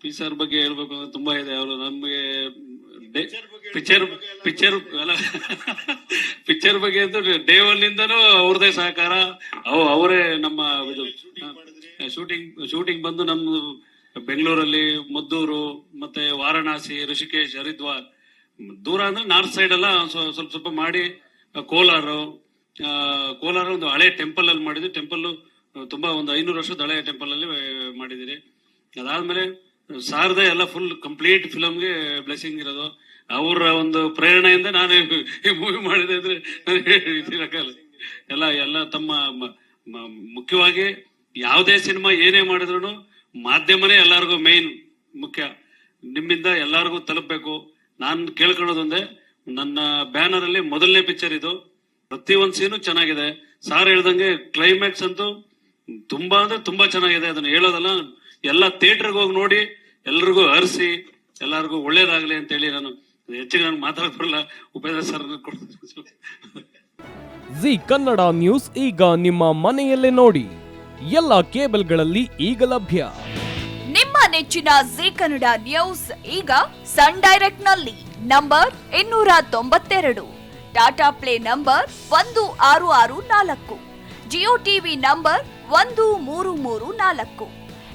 P sir ಬಗ್ಗೆ ಹೇಳ್ಬೇಕು ಅಂದ್ರೆ ತುಂಬಾ ಇದೆ. ಅವರು ನಮಗೆ ಪಿಕ್ಚರ್ ಪಿಕ್ಚರ್ ಅಲ್ಲ. ಪಿಕ್ಚರ್ ಬಗ್ಗೆ ಅಂತ ಡೇ ಒನ್ ಇಂದನೂ ಅವ್ರದೇ ಸಹಕಾರ. ಅವು ಅವರೇ ನಮ್ಮ ಇದು ಶೂಟಿಂಗ್ ಶೂಟಿಂಗ್ ಬಂದು ನಮ್ದು ಬೆಂಗಳೂರಲ್ಲಿ ಮದ್ದೂರು ಮತ್ತೆ ವಾರಣಾಸಿ ಋಷಿಕೇಶ್ ಹರಿದ್ವಾರ್. ದೂರ ಅಂದ್ರೆ ನಾರ್ತ್ ಸೈಡ್ ಎಲ್ಲ ಸ್ವಲ್ಪ ಸ್ವಲ್ಪ ಮಾಡಿ ಕೋಲಾರ. ಕೋಲಾರು ಒಂದು ಹಳೆ ಟೆಂಪಲ್ ಅಲ್ಲಿ ಮಾಡಿದ್ವಿ ಟೆಂಪಲ್ ತುಂಬಾ ಒಂದು ಐನೂರು ವರ್ಷದ ಹಳೆ ಟೆಂಪಲ್ ಅಲ್ಲಿ ಮಾಡಿದಿರಿ ಅದಾದ್ಮೇಲೆ ಸಾರದ ಎಲ್ಲ ಫುಲ್ ಕಂಪ್ಲೀಟ್ ಫಿಲಮ್ಗೆ ಬ್ಲೆಸಿಂಗ್ ಇರೋದು. ಅವರ ಒಂದು ಪ್ರೇರಣೆಯಿಂದ ನಾನು ಈ ಮೂವಿ ಮಾಡಿದೆ ಅಂದ್ರೆ. ಎಲ್ಲ ಎಲ್ಲ ತಮ್ಮ ಮುಖ್ಯವಾಗಿ ಯಾವುದೇ ಸಿನಿಮಾ ಏನೇ ಮಾಡಿದ್ರು ಮಾಧ್ಯಮನೇ ಎಲ್ಲರಿಗೂ ಮೇನ್ ಮುಖ್ಯ. ನಿಮ್ಮಿಂದ ಎಲ್ಲರಿಗೂ ತಲುಪಬೇಕು. ನಾನು ಕೇಳ್ಕೊಳ್ಳೋದೊಂದೇ ನನ್ನ ಬ್ಯಾನರ್ ಅಲ್ಲಿ ಮೊದಲನೇ ಪಿಕ್ಚರ್ ಇದು. ಪ್ರತಿ ಒಂದ್ ಸೀನು ಚೆನ್ನಾಗಿದೆ. ಸಾರ್ ಹೇಳ್ದಂಗೆ ಕ್ಲೈಮ್ಯಾಕ್ಸ್ ಅಂತೂ ತುಂಬಾ ಅಂದ್ರೆ ತುಂಬಾ ಚೆನ್ನಾಗಿದೆ. ಅದನ್ನ ಹೇಳೋದಲ್ಲ ಎಲ್ಲ ಥಿಯೇಟರ್ಗೆ ಹೋಗಿ ನೋಡಿ ಎಲ್ರಿಗೂ ಹರಿಸಿ ಎಲ್ಲರಿಗೂ ಒಳ್ಳೇದಾಗ್ಲಿ ಅಂತ ಹೇಳಿ ನಾನು ಹೆಚ್ಚಿಗೆ ನಾನು ಮಾತಾಡಕ್ ಬರಲ್ಲ Upendra sir Zee Kannada news ಈಗ ನಿಮ್ಮ ಮನೆಯಲ್ಲೇ ನೋಡಿ. ಎಲ್ಲ ಕೇಬಲ್ಗಳಲ್ಲಿ ಈಗ ಲಭ್ಯ. ನಿಮ್ಮ ನೆಚ್ಚಿನ ಜಿ ಕನ್ನಡ ನ್ಯೂಸ್ ಈಗ ಸನ್ ಡೈರೆಕ್ಟ್ನಲ್ಲಿ ನಂಬರ್ ಇನ್ನೂರ ತೊಂಬತ್ತೆರಡು. ಟಾಟಾ ಪ್ಲೇ ನಂಬರ್ ಒಂದು ಆರು ಆರು ನಾಲ್ಕು. ಜಿಯೋ ಟಿವಿ ನಂಬರ್ ಒಂದು ಮೂರು ಮೂರು ನಾಲ್ಕು.